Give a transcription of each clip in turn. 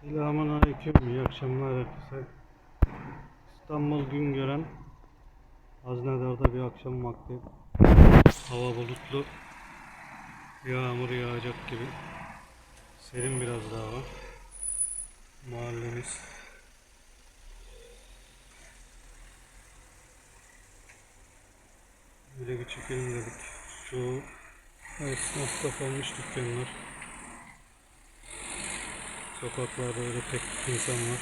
Selamun Aleyküm, iyi akşamlar herkese. İstanbul gün gören Haznedar'da bir akşam vakti. Hava bulutlu. Yağmur yağacak gibi. Serin biraz daha var. Mahallemiz. Böyle bir çekelim dedik. Şu esnaf kapanmış dükkanlar. Sokaklarda öyle pek insan var.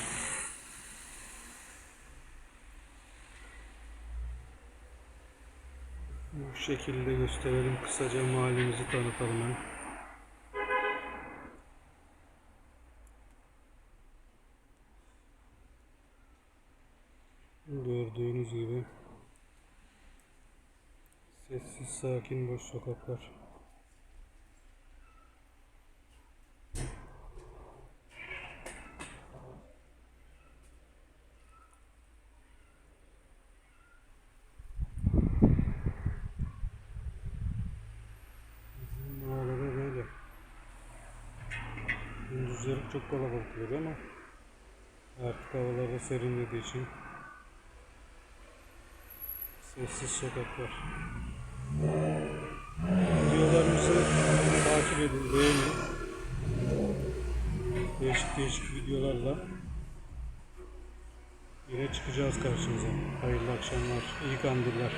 Bu şekilde gösterelim. Kısaca mahallemizi tanıtalım hem. Gördüğünüz gibi sessiz sakin boş sokaklar. Gündüzleri çok kalabalık oluyor ama artık havalar da serinlediği için sessiz sokaklar. Videolarımızı takip edin, beğenin. Değişik değişik videolarla yine çıkacağız karşınıza. Hayırlı akşamlar, iyi kandiller.